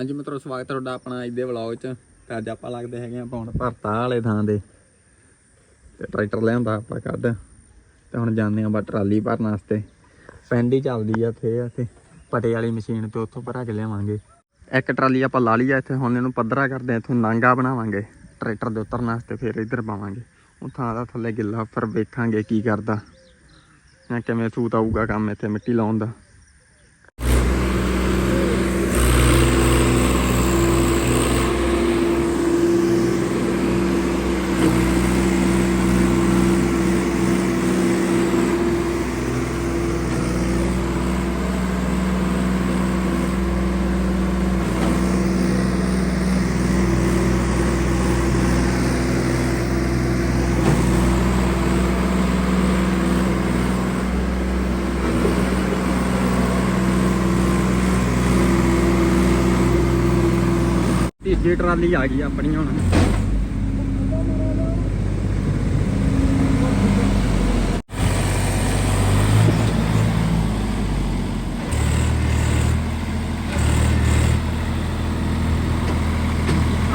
ਹਾਂਜੀ ਮਿੱਤਰੋ, ਸਵਾਗਤ ਹੈ ਤੁਹਾਡਾ ਆਪਣਾ ਅੱਜ ਦੇ ਵਲੌਗ 'ਚ। ਤੇ ਅੱਜ ਆਪਾਂ ਲੱਗਦੇ ਹੈਗੇ ਆ ਪੌਣ ਭਰਤਾ ਵਾਲੇ ਥਾਂ ਦੇ ਤੇ ਟਰੈਕਟਰ ਲਿਆਂਦਾ ਆਪਾਂ ਕੱਢ। ਤੇ ਹੁਣ ਜਾਂਦੇ ਆ ਬਾ ਟਰਾਲੀ ਭਰਨ ਵਾਸਤੇ। ਪਿੰਡ ਹੀ ਚੱਲਦੀ ਆ ਇੱਥੇ ਇੱਥੇ। ਪਟੇ ਵਾਲੀ ਮਸ਼ੀਨ ਤੇ ਉੱਥੋਂ ਭਰਾ ਕੇ ਲਿਆਵਾਂਗੇ। ਇੱਕ ਟਰਾਲੀ ਆਪਾਂ ਲਾ ਲਈ ਆ ਇੱਥੇ, ਹੁਣ ਇਹਨੂੰ ਪੱਧਰਾ ਕਰਦੇ ਆ ਇੱਥੋਂ ਨਾਂਗਾ ਬਣਾਵਾਂਗੇ। ਟਰੈਕਟਰ ਦੇ ਉਤਰਨ ਵਾਸਤੇ ਫਿਰ ਇੱਧਰ ਪਾਵਾਂਗੇ। ਉਹ ਥਾਂ ਦਾ ਥੱਲੇ ਗਿੱਲਾ ਫਿਰ ਵੇਖਾਂਗੇ ਕੀ ਕਰਦਾ। ਜਾਂ ਕਿਵੇਂ ਸੂਤ ਆਊਗਾ ਕੰਮ ਇੱਥੇ ਮਿੱਟੀ ਲਾਉਣ ਦਾ। ਤੀਜੀ ਟਰਾਲੀ ਆ ਗਈ ਆਪਣੀ ਹੁਣ।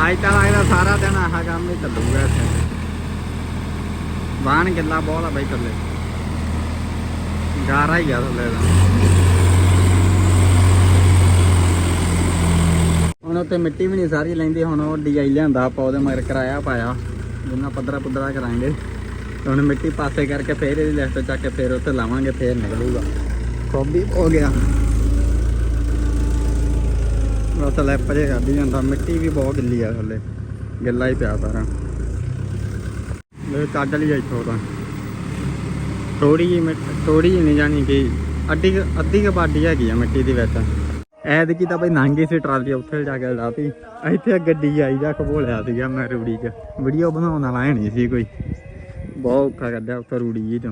ਅੱਜ ਤਾਂ ਲੱਗਦਾ ਸਾਰਾ ਦਿਨ ਆਹ ਕੰਮ ਹੀ ਚੱਲੂਗਾ ਇੱਥੇ। ਵਾਹਣ ਗਿੱਲਾ ਬਹੁਤ ਆ ਬਈ ਥੱਲੇ। ਗਾਰਾ ਹੀ ਆ ਥੱਲੇ ਦਾ। ਹੁਣ ਉੱਤੇ ਮਿੱਟੀ ਵੀ ਨਹੀਂ, ਸਾਰੀ ਲੈਂਦੀ, ਹੁਣ ਉਹ ਡੀਆਈ ਲਿਆਂਦਾ ਆਪਾਂ ਉਹਦੇ ਮਗਰ ਕਰਾਇਆ ਪਾਇਆ। ਜਿੰਨਾ ਪੱਧਰਾ ਪੱਧਰਾ ਕਰਾਂਗੇ। ਤੇ ਹੁਣ ਮਿੱਟੀ ਪਾਸੇ ਕਰਕੇ ਫੇਰ ਇਹਦੀ ਲੈਫਟ ਚੱਕ ਕੇ ਫੇਰ ਉੱਤੇ ਲਾਵਾਂਗੇ, ਫੇਰ ਨਿਕਲੂਗਾ। ਕੋਬੀ ਹੋ ਗਿਆ। ਬਸ ਲੈਪ ਜੇ ਕਰਦੀ ਜਾਂਦਾ। ਮਿੱਟੀ ਵੀ ਬਹੁਤ ਗਿੱਲੀ ਆ ਥੱਲੇ। ਗਿੱਲਾ ਹੀ ਪਿਆ ਸਾਰਾ। ਲੈ ਕੱਢ ਲਈ ਇੱਥੋਂ ਤਾਂ। ਥੋੜੀ ਜਿਹੀ ਮਿੱਟ ਥੋੜੀ ਜਿਹੀ ਨਹੀਂ ਜਾਣੀ ਕਿ, ਅੱਧੀ ਕੁ- ਅੱਧੀ ਕ ਬਾਡੀ ਹੈਗੀ ਆ ਮਿੱਟੀ ਦੇ ਵਿੱਚ। ਐਤਕੀ ਤਾਂ ਬਈ ਨਾਂਗੀ ਸੀ ਟਰਾਲੀ, ਉੱਥੇ ਜਾ ਕੇ ਲਾਤੀ। ਇੱਥੇ ਗੱਡੀ ਆਈ ਜਾ ਖਬੋਲਿਆ ਸੀਗਾ ਮੈਂ ਰੂੜੀ 'ਚ। ਵੀਡੀਓ ਬਣਾਉਣ ਵਾਲਾ ਹੈ ਨਹੀਂ ਸੀ ਕੋਈ। ਬਹੁਤ ਔਖਾ ਕੱਢਿਆ ਉੱਥੇ ਰੂੜੀ ਜੀ ਤੋਂ।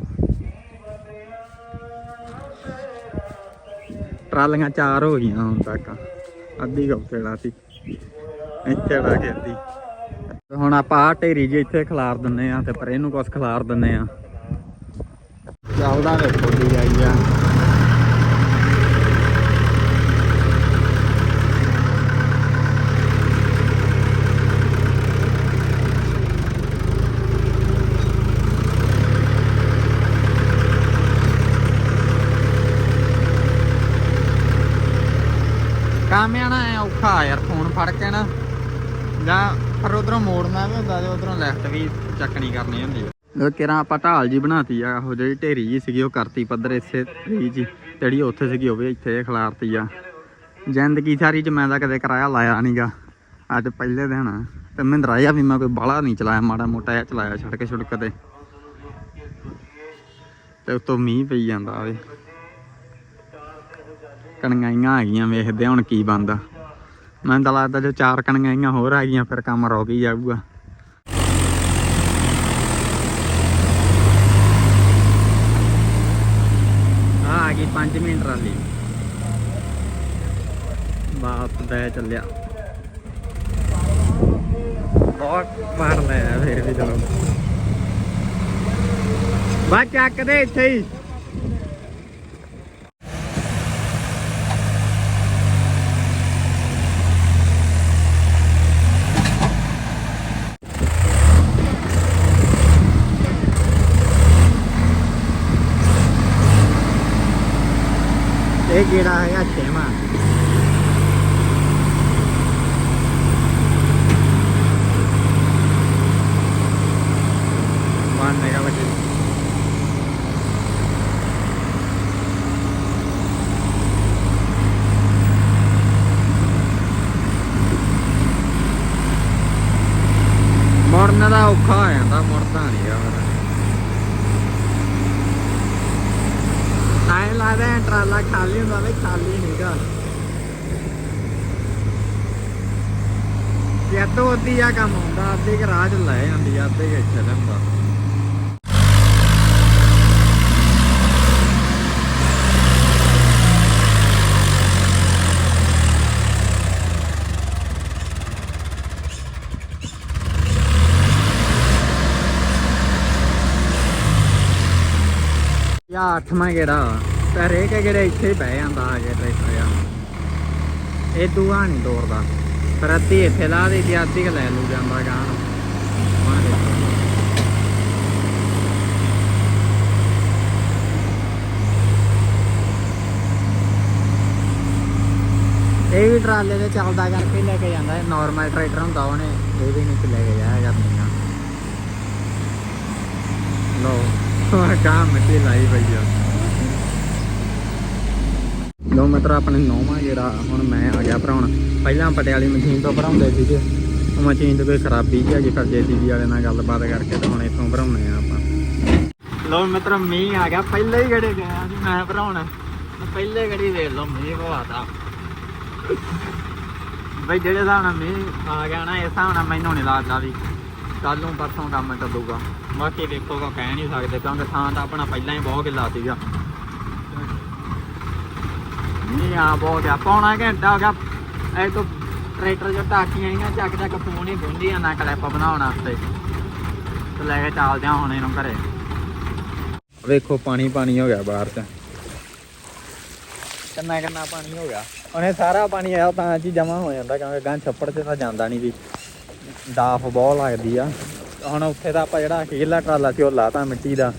ਟਰਾਲੀਆਂ ਚਾਰ ਹੋ ਗਈਆਂ ਹੁਣ ਤੱਕ। ਅੱਧੀ ਉੱਥੇ ਲਾਤੀ। ਇੱਥੇ ਲਾ ਕੇ ਅੱਧੀ। ਹੁਣ ਆਪਾਂ ਆਹ ਢੇਰੀ ਜੀ ਇੱਥੇ ਖਿਲਾਰ ਦਿੰਨੇ ਆ ਤੇ ਪਰ ਇਹਨੂੰ ਕੁਛ ਖਿਲਾਰ ਦਿੰਨੇ ਆ। ਚੱਲਦਾ ਵੇਖੋ ਦੀ ਆਈ ਆ ਕੰਮ ਆਣਾ ਐ ਔਖਾ ਯਾਰ ਫੋਨ ਫੜ ਕੇ ਨਾ ਜਾਂ ਪਰ ਉਧਰੋਂ ਵੀ ਹੁੰਦਾ ਤੇ ਉਧਰੋਂ ਲੈਫਟ ਵੀ ਚੱਕਣੀ ਕਰਨੀ ਹੁੰਦੀ। ਉਹ ਕਿਰਾਂ ਆਪਾਂ ਢਾਲ ਜੀ ਬਣਾਤੀ ਆ, ਉਹ ਜਿਹੜੀ ਢੇਰੀ ਜੀ ਸੀਗੀ, ਉਹ ਕਰਤੀ ਪੱਧਰ ਇਸੇ ਰੀ ਜੀ ਜਿਹੜੀ ਉੱਥੇ ਸੀਗੀ, ਉਹ ਵੀ ਇੱਥੇ ਖਿਲਾਰਤੀ ਆ। ਜ਼ਿੰਦਗੀ ਸਾਰੀ ਚ ਮੈਂ ਤਾਂ ਕਦੇ ਕਿਰਾਇਆ ਲਾਇਆ ਨਹੀਂਗਾ ਅੱਜ ਪਹਿਲੇ ਦਿਨ, ਤੇ ਮਹਿੰਦਰਾ ਵੀ ਮੈਂ ਕੋਈ ਬਾਹਲਾ ਨਹੀਂ ਚਲਾਇਆ, ਮਾੜਾ ਮੋਟਾ ਜਿਹਾ ਚਲਾਇਆ ਸੜਕ ਛੁੜਕ ਤੇ। ਤੇ ਉਤੋਂ ਮੀਂਹ ਪਈ ਜਾਂਦਾ ਆਵੇ ਕਣਗਾਈਆਂ ਆ ਗਈਆਂ, ਵੇਖਦੇ ਹੁਣ ਕੀ ਬੰਦਾ ਮੈਨੂੰ ਤਾਂ ਲੱਗਦਾ ਜੇ ਚਾਰ ਕਣਗਾਈਆਂ ਹੋਰ ਆ ਗਈਆਂ, ਫਿਰ ਕੰਮ ਰੁਕ ਹੀ ਜਾਊਗਾ। ਆ ਆ ਗਈ 5 ਮਿੰਟ ਰਾਲੀ। ਬਾਪ ਦਾ ਚੱਲਿਆ। ਬਹੁਤ ਮਾਰ ਲਿਆ ਫੇਰ ਵੀ ਚਲੋ। ਬਾ ਚੱਕ ਦੇ ਇੱਥੇ ਹੀ। ਇਹ ਕਿਹੜਾ ਹੈਗਾ ਛੇਵਾਂ ਮਾਨ ਮੇਗਾ ਬੱਚੇ ਮੋੜਨ ਦਾ ਔਖਾ ਹੋ ਜਾਂਦਾ ਮੁੜਦਾ ਨਹੀਂ ਯਾਰ ਐਂ ਲੱਗਦਾ ਐਂ ਟਰਾਲਾ ਖਾਲੀ ਹੁੰਦਾ ਵੇ ਖਾਲੀ ਨਹੀਂਗਾ ਇਹ ਅੱਧੀ ਆ ਕੰਮ ਹੁੰਦਾ, ਅੱਧੀ ਕਿ ਰਾਹ ਚ ਲੈ ਜਾਂਦੀ ਆ, ਅੱਧੇ ਕਿ ਇੱਥੇ ਲੈਂਦਾ ਯਾ ਅੱਠਵਾਂ ਗੇੜਾ ਤੇ ਹਰੇਕ ਗੇੜੇ ਇੱਥੇ ਹੀ ਬਹਿ ਜਾਂਦਾ ਆ ਕੇ ਟਰੈਕਟਰ ਆ ਇਹ ਦੂਆ ਨਹੀਂ ਤੋੜਦਾ ਪਰ ਅੱਧੀ ਇੱਥੇ ਲਾ ਦੇ ਤੇ ਅੱਧੀ ਕੁ ਲੈ ਲੂ ਜਾਂਦਾ ਗਾਂ ਇਹ ਵੀ ਟਰਾਲੇ ਤੇ ਚੱਲਦਾ ਕਰਕੇ ਲੈ ਕੇ ਜਾਂਦਾ। ਇਹ ਨਾਰਮਲ ਟਰੈਕਟਰ ਹੁੰਦਾ, ਉਹਨੇ ਇਹ ਵੀ ਨਹੀਂ ਲੈ ਕੇ ਜਾਇਆ ਕਰਨੀਆਂ ਲੋ ਕਾ ਮਿੱਟੀ ਲਾਈ ਪਈ ਆ। ਲੋ ਮਿੱਤਰ ਆਪਣੇ ਨੌਵਾਂ ਜਿਹੜਾ ਹੁਣ ਮੈਂ ਆ ਗਿਆ ਭਰਾਉਣ। ਪਹਿਲਾਂ ਪਟਿਆਲੀ ਮਸ਼ੀਨ ਤੋਂ ਭਰਾਉਂਦੇ ਸੀਗੇ। ਉਹ ਮਸ਼ੀਨ ਤੇ ਕੋਈ ਖਰਾਬੀ ਜਿਹੀ ਆ ਗਈ ਫਿਰ ਵਾਲੇ ਨਾਲ ਗੱਲਬਾਤ ਕਰਕੇ ਤੇ ਹੁਣ ਇੱਥੋਂ ਭਰਾਉਣੇ ਆ ਆਪਾਂ। ਲੋ ਮਿੱਤਰ, ਮੀਂਹ ਆ ਗਿਆ। ਪਹਿਲੇ ਹੀ ਗੜੇ ਗਿਆ ਸੀ ਮੈਂ ਭਰਾਉਣ। ਪਹਿਲੇ ਗੜੀ ਵੇਖ ਲਓ, ਮੀਂਹ ਪਵਾਤਾ ਬਈ ਜਿਹੜੇ ਹਿਸਾਬ ਨਾਲ ਮੀਂਹ ਆ ਗਿਆ ਨਾ, ਇਸ ਹਿਸਾਬ ਨਾਲ ਮੈਨੂੰ ਨਹੀਂ ਲੱਗਦਾ ਵੀ ਕੱਲ ਨੂੰ ਪਰਸੋਂ ਕੰਮ ਚੱਲੂਗਾ ਬਾਕੀ ਦੇਖੋ ਕੋ ਕਹਿ ਨਹੀਂ ਸਕਦੇ, ਕਿਉਂਕਿ ਥਾਂ ਤਾਂ ਆਪਣਾ ਪਹਿਲਾਂ ਹੀ ਬਹੁਤ ਗਿੱਲਾ ਸੀਗਾ। ਨਹੀਂ ਆ, ਬਹੁਤ ਗਿਆ ਪੌਣਾ ਘੰਟਾ ਹੋ ਗਿਆ। ਇਹ ਤੋਂ ਟਰੈਕਟਰ ਜੋ ਟਾਕੀਆਂ ਆਈਆਂ, ਚੱਕ ਚੱਕ ਫੋਨ ਹੀ ਗੁੰਦੀਆਂ ਨਾ ਕਲਿੱਪ ਬਣਾਉਣ ਵਾਸਤੇ। ਤੇ ਲੈ ਕੇ ਚੱਲਦੇ ਹਾਂ ਹੁਣ ਇਹਨੂੰ ਘਰੇ। ਵੇਖੋ, ਪਾਣੀ ਪਾਣੀ ਹੋ ਗਿਆ ਬਾਹਰ ਚ ਕਿੰਨਾ ਕਿੰਨਾ ਪਾਣੀ ਹੋ ਗਿਆ। ਉਹਨੇ ਸਾਰਾ ਪਾਣੀ ਆਇਆ ਤਾਂ ਜੀ ਜਮਾ ਹੋ ਜਾਂਦਾ, ਕਿਉਂਕਿ ਗਾਂ ਛੱਪੜ ਤੇ ਤਾਂ ਜਾਂਦਾ ਨਹੀਂ ਵੀ। ਡਾਫ ਬਹੁਤ ਲੱਗਦੀ ਆ। ਹੁਣ ਉੱਥੇ ਦਾ ਆਪਾਂ ਜਿਹੜਾ ਅਖੀਰਲਾ ਟਰਾਲਾ ਸੀ, ਉਹ ਲਾਤਾ ਮਿੱਟੀ ਦਾ।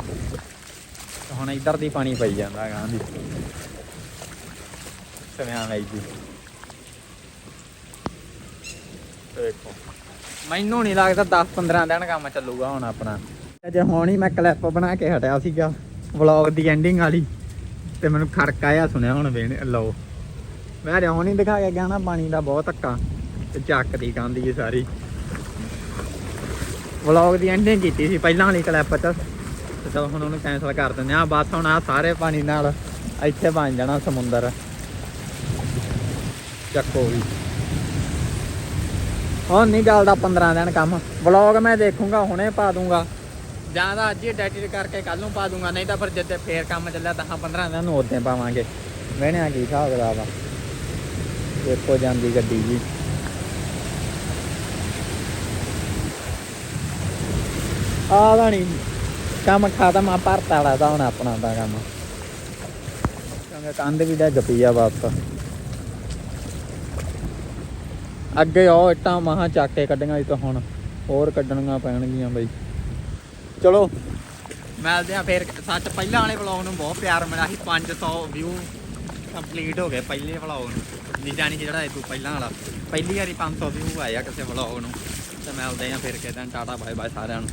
ਹੁਣ ਇੱਧਰ ਦੀ ਪਾਣੀ ਪਈ ਜਾਂਦਾ ਗਾਂ ਦੀ। ਸਵਿਆਂ ਲਈ ਜੀ ਦੇਖੋ। ਮੈਨੂੰ ਨਹੀਂ ਲੱਗਦਾ 10 15 ਦਿਨ ਕੰਮ ਚੱਲੂਗਾ ਹੁਣ ਆਪਣਾ। ਜੇ ਹੁਣ ਹੀ ਮੈਂ ਕਲਿੱਪ ਬਣਾ ਕੇ ਹਟਿਆ ਸੀਗਾ ਵਲੌਗ ਦੀ ਐਂਡਿੰਗ ਵਾਲੀ ਤੇ ਮੈਨੂੰ ਖੜਕਾ ਆਇਆ ਸੁਣਿਆ ਹੁਣ ਵੇਣ ਲਓ। ਮੈਂ ਰਿਓ ਨਹੀਂ ਦਿਖਾ ਕੇ ਗਿਆ ਨਾ ਪਾਣੀ ਦਾ ਬਹੁਤ ਧੱਕਾ ਤੇ ਚੱਕ ਦੀ ਕਾਂਦੀ ਸਾਰੀ। ਵਲੌਗ ਦੀ ਐਂਡਿੰਗ ਕੀਤੀ ਸੀ ਪਹਿਲਾਂ ਵਾਲੀ ਕਲਿੱਪ ਚ। ਤੇ ਚਲੋ ਹੁਣ ਉਹਨੂੰ ਕੈਨਸਲ ਕਰ ਦਿੰਦੇ ਆ ਬਸ ਹੁਣ ਆ ਸਾਰੇ ਪਾਣੀ ਨਾਲ ਇੱਥੇ ਬਣ ਜਾਣਾ ਸਮੁੰਦਰ। ਚੱਕੋ ਵੀ ਹੁਣ ਨਹੀਂ ਚੱਲਦਾ 15 ਦਿਨ ਕੰਮ। ਵਲੌਗ ਮੈਂ ਦੇਖੂੰਗਾ, ਹੁਣੇ ਪਾ ਦੂੰਗਾ। ਜਾਂ ਤਾਂ ਅੱਜ ਹੀ ਐਡਿਟ ਕਰਕੇ ਕੱਲ ਨੂੰ ਪਾ ਦੂੰਗਾ, ਨਹੀਂ ਤਾਂ ਫਿਰ ਜਿੱਦੇ ਫੇਰ ਕੰਮ ਚੱਲਿਆ ਤਾਂ 15 ਦਿਨ ਨੂੰ ਉਦੋਂ ਪਾਵਾਂਗੇ। ਵੇਣਿਆ ਕੀ ਹਿਸਾਬ ਕਿਤਾਬ ਆ। ਦੇਖੋ ਜਾਂਦੀ ਗੱਡੀ ਜੀ। ਆ ਦਾ ਨਹੀਂ ਕੰਮ ਖਤਮ ਆ ਭਰਤਾ ਵਾਲਾ ਤਾਂ ਹੁਣ ਆਪਣਾ ਦਾ ਕੰਮ। ਕੰਧ ਵੀ ਡਿੱਗ ਪਈ ਆ ਵਾਪਸ। ਅੱਗੇ ਉਹ ਇੱਟਾਂ ਮਹਾ ਚੱਕ ਕੇ ਕੱਢੀਆਂ ਸੀ ਤਾਂ ਹੁਣ ਹੋਰ ਕੱਢਣੀਆਂ ਪੈਣਗੀਆਂ ਬਈ। ਚਲੋ। ਮਿਲਦੇ ਆ ਫੇਰ। ਸੱਚ, ਪਹਿਲਾਂ ਵਾਲੇ ਵਲੌਗ ਨੂੰ ਬਹੁਤ ਪਿਆਰ ਮਿਲਿਆ ਸੀ 500 ਵਿਊ ਕੰਪਲੀਟ ਹੋ ਗਏ ਪਹਿਲੇ ਵਲੌਗ ਨੂੰ। ਨਹੀਂ ਜਾਣੀ ਜਿਹੜਾ ਇਹ ਤੋਂ ਪਹਿਲਾਂ ਵਾਲਾ। ਪਹਿਲੀ ਵਾਰੀ 500 ਵਿਊ ਆਇਆ ਕਿਸੇ ਵਲੌਗ ਨੂੰ। ਤੇ ਮਿਲਦੇ ਆ ਫਿਰ ਕਿਦਾਂ ਟਾਟਾ ਬਾਏ ਬਾਏ ਸਾਰਿਆਂ ਨੂੰ।